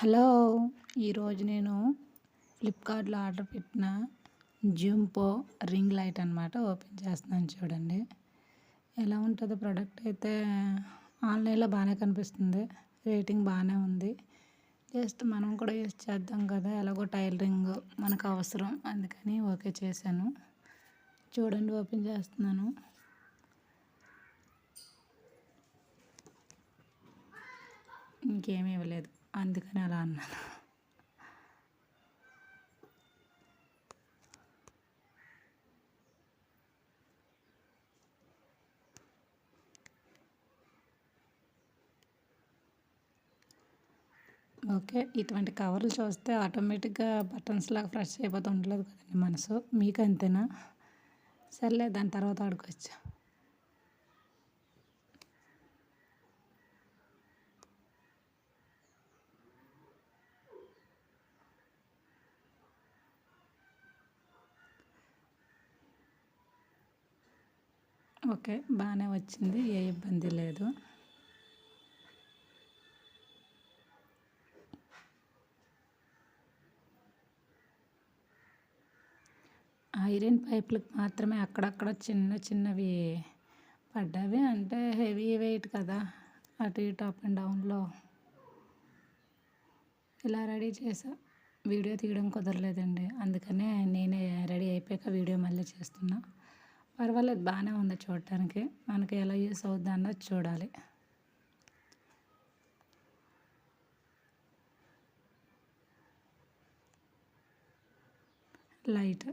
Hello ఈరోజు నేను ఫ్లిప్కార్ట్లో ఆర్డర్ పెట్టిన జూంపో రింగ్ లైట్ అనమాట ఓపెన్ చేస్తున్నాను చూడండి. ఎలా ఉంటుందో ప్రోడక్ట్ అయితే ఆన్లైన్లో బాగానే కనిపిస్తుంది రేటింగ్ బాగానే ఉంది. జస్ట్ మనం కూడా యూస్ చేద్దాం కదా ఎలాగో టైలరింగ్ మనకు అవసరం అందుకని ఓకే చేశాను. చూడండి ఓపెన్ చేస్తున్నాను. ఇంకేమీ ఇవ్వలేదు. అందుకని అలా అన్నాను. ఓకే ఇటువంటి కవర్లు చూస్తే ఆటోమేటిక్గా బటన్స్ లాగా ఫ్రెష్ అయిపోతూ ఉండలేదు కదండి మనసు. మీకు అంతేనా? సర్లే దాని తర్వాత ఆడుకోవచ్చు ఓకే బాగానే వచ్చింది ఏ ఇబ్బంది లేదు. ఐరన్ పైపులకు మాత్రమే అక్కడక్కడ చిన్న చిన్నవి పడ్డవి అంటే హెవీ వెయిట్ కదా అటు ఇటు అప్ అండ్ డౌన్లో. ఇలా రెడీ చేసా. వీడియో తీయడం కుదరలేదండి అందుకనే నేనే రెడీ అయిపోయాక వీడియో మళ్ళీ చేస్తున్నా. పర్వాలేదు బాగానే ఉంది చూడటానికి మనకి ఎలా యూస్ అవుద్ది అన్నది చూడాలి. లైట్.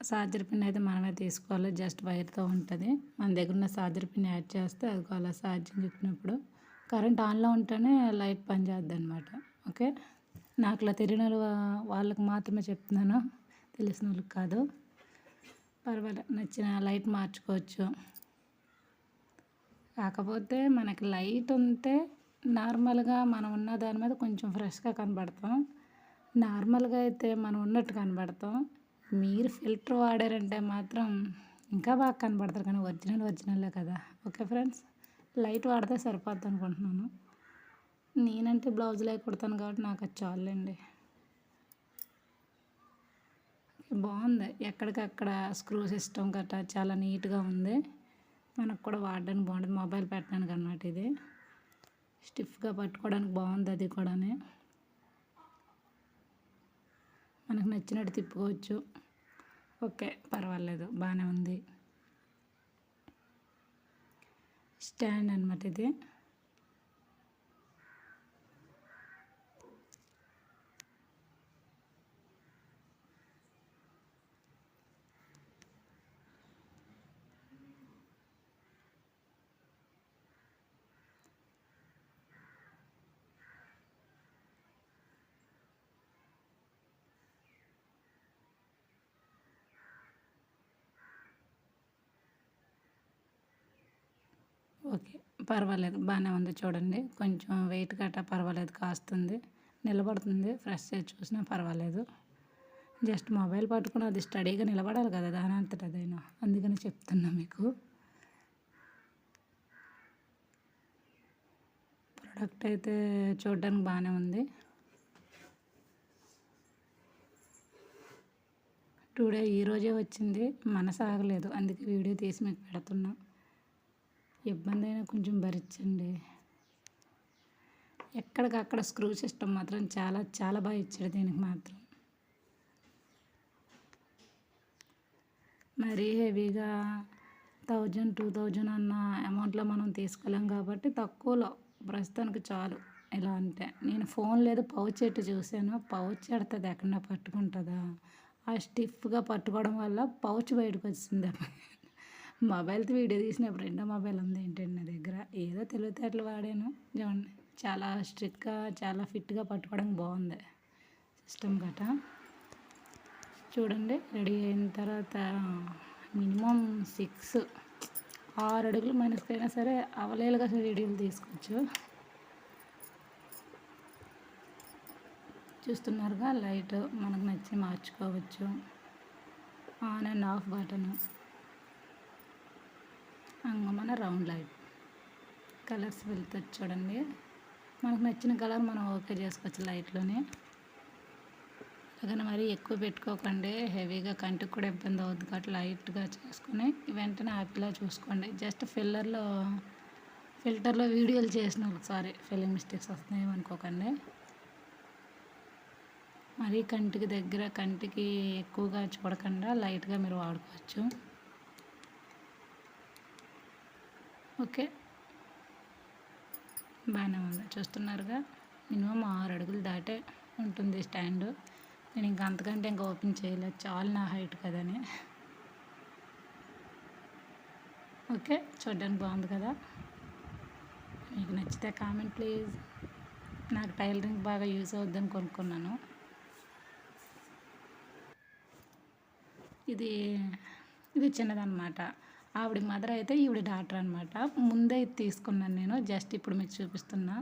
చార్జర్ పిన్ అయితే మనమే తీసుకోవాలి జస్ట్ వైర్తో ఉంటుంది. మన దగ్గర ఉన్న చార్జర్ పిన్ యాడ్ చేస్తే అది అలా ఛార్జింగ్ ఎక్కినప్పుడు కరెంట్ ఆన్లో ఉంటేనే లైట్ పనిచేద్ది అనమాట ఓకే? నాకు ఇలా తెలియని వాళ్ళకి మాత్రమే చెప్తున్నాను. తెలిసిన వాళ్ళకి కాదు. పర్వాలేదు నచ్చిన లైట్ మార్చుకోవచ్చు. కాకపోతే మనకి లైట్ ఉంటే నార్మల్గా మనం ఉన్న దాని మీద కొంచెం ఫ్రెష్గా కనబడతాం. నార్మల్గా అయితే మనం ఉన్నట్టు కనబడతాం. మీరు ఫిల్టర్ వాడారంటే మాత్రం ఇంకా బాగా కనబడతారు కానీ ఒరిజినల్ ఒరిజినలే కదా. Okay friends? లైట్ వాడితే సరిపోద్ది అనుకుంటున్నాను. నేనంటే బ్లౌజులే కుడతాను కాబట్టి నాకు అది చాలండి బాగుంది. ఎక్కడికక్కడ స్క్రూ సిస్టమ్ గట్రా చాలా నీట్గా ఉంది. మనకు కూడా వాడడానికి బాగుంటుంది. మొబైల్ పెట్టడానికి అన్నమాట ఇది. స్టిఫ్గా పట్టుకోవడానికి బాగుంది అది కూడా మనకు నచ్చినట్టు తిప్పుకోవచ్చు. ఓకే పర్వాలేదు. బాగానే ఉంది. స్టాండ్ అనమాట ఇది. ఓకే. పర్వాలేదు. బాగానే ఉంది చూడండి. కొంచెం వెయిట్ గట్టా పర్వాలేదు. కాస్తుంది. నిలబడుతుంది. ఫ్రెష్ చేసి చూసినా పర్వాలేదు. జస్ట్ మొబైల్ పట్టుకుని అది స్టడీగా నిలబడాలి కదా దాని అంతట అదైనా అందుకని చెప్తున్నా మీకు. ప్రోడక్ట్ అయితే చూడడానికి బాగానే ఉంది. టుడే ఈరోజే వచ్చింది. మనసు ఆగలేదు అందుకే వీడియో తీసి మీకు పెడుతున్నాం. ఇబ్బంది అయినా కొంచెం భరించండి. ఎక్కడికక్కడ స్క్రూ సిస్టమ్ మాత్రం చాలా చాలా బాగా ఇచ్చాడు దీనికి మాత్రం. మరీ హెవీగా థౌజండ్ టూ థౌజండ్ అన్న అమౌంట్లో మనం తీసుకోలేం కాబట్టి తక్కువలో. ప్రస్తుతానికి చాలు. ఎలా అంటే నేను ఫోన్ లేదు పౌచ్ ఎట్టు చూశాను. పౌచ్ ఎడుతుంది ఎక్కడన్నా పట్టుకుంటుందా? ఆ స్టిఫ్గా పట్టుకోవడం వల్ల పౌచ్ బయటకు వచ్చింది మొబైల్తో వీడియో తీసినప్పుడు రెండో మొబైల్ ఉంది ఏంటండి నా దగ్గర? ఏదో తెలివితేటలు వాడాను. చూడండి. చాలా స్ట్రిక్ట్గా చాలా ఫిట్గా పట్టుకోవడానికి బాగుంది. సిస్టమ్ గట. చూడండి. రెడీ అయిన తర్వాత మినిమం సిక్స్ ఆరు అడుగులు మనసుకైనా అయినా సరే అవలేలుగా వీడియోలు తీసుకోవచ్చు. చూస్తున్నారుగా లైట్ మనకు నచ్చి మార్చుకోవచ్చు. On and off button. మన రౌండ్ లైట్. కలర్స్ వెళ్తుంది చూడండి. మనకు నచ్చిన కలర్ మనం ఓకే చేసుకోవచ్చు లైట్లోనే. అలాగని మరీ ఎక్కువ పెట్టుకోకండి. హెవీగా కంటికి కూడా ఇబ్బంది అవుద్ది కాబట్టి లైట్గా చేసుకుని వెంటనే ఆపిలా చూసుకోండి. జస్ట్ ఫిల్లర్లో ఫిల్టర్లో వీడియోలు చేసిన ఒకసారి ఫిల్లింగ్ మిస్టేక్స్ వస్తున్నాయి అనుకోకండి మరీ కంటికి దగ్గర కంటికి ఎక్కువగా చూడకుండా లైట్గా మీరు వాడుకోవచ్చు. ఓకే. బాగానే ఉంది. చూస్తున్నారుగా? మినిమం ఆరు అడుగులు దాటే ఉంటుంది స్టాండ్. నేను ఇంకా అంతకంటే ఇంకా ఓపెన్ చేయలేదు. చాలా నా హైట్ కదని. ఓకే చూడడానికి బాగుంది కదా? మీకు నచ్చితే కామెంట్ ప్లీజ్. నాకు టైలరింగ్ బాగా యూజ్ అవుద్దని కొనుక్కున్నాను. ఇది ఇది చిన్నదన్నమాట. ఆవిడ మదర్ అయితే ఈవిడ డాక్టర్ అనమాట ముందే ఇది తీసుకున్నాను నేను జస్ట్ ఇప్పుడు మీకు చూపిస్తున్నా.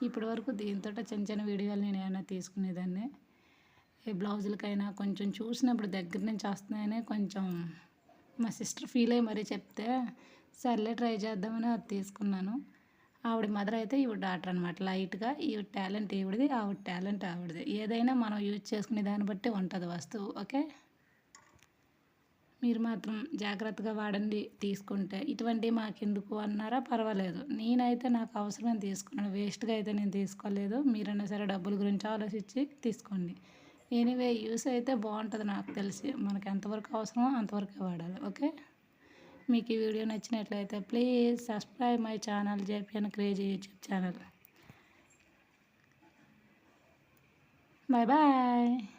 ఇప్పటి వరకు దీంతో చిన్న చిన్న వీడియోలు నేను ఏమైనా తీసుకునేదాన్ని. ఏ బ్లౌజులకైనా కొంచెం చూసినప్పుడు దగ్గర నుంచి వస్తున్నాయని కొంచెం మా సిస్టర్ ఫీల్ అయ్యి మరీ చెప్తే సర్లే ట్రై చేద్దామని అది తీసుకున్నాను. ఆవిడ మదర్ అయితే ఈవిడ డాక్టర్ అనమాట లైట్గా ఈవిడ టాలెంట్ ఈవిడది ఆవిడ టాలెంట్ ఆవిడది. ఏదైనా మనం యూజ్ చేసుకునే దాన్ని బట్టి ఉంటుంది వస్తువు ఓకే? మీరు మాత్రం జాగ్రత్తగా వాడండి తీసుకుంటే. ఇటువంటివి మాకెందుకు అన్నారా? పర్వాలేదు. నేనైతే నాకు అవసరమని తీసుకున్నాను. వేస్ట్గా అయితే నేను తీసుకోలేదు. మీరైనా సరే డబ్బుల గురించి ఆలోచించి తీసుకోండి. ఎనీవే యూస్ అయితే బాగుంటుంది నాకు తెలిసి. మనకి ఎంతవరకు అవసరమో అంతవరకే వాడాలి. ఓకే? మీకు ఈ వీడియో నచ్చినట్లయితే please subscribe my channel. JPN crazy YouTube channel. Bye bye.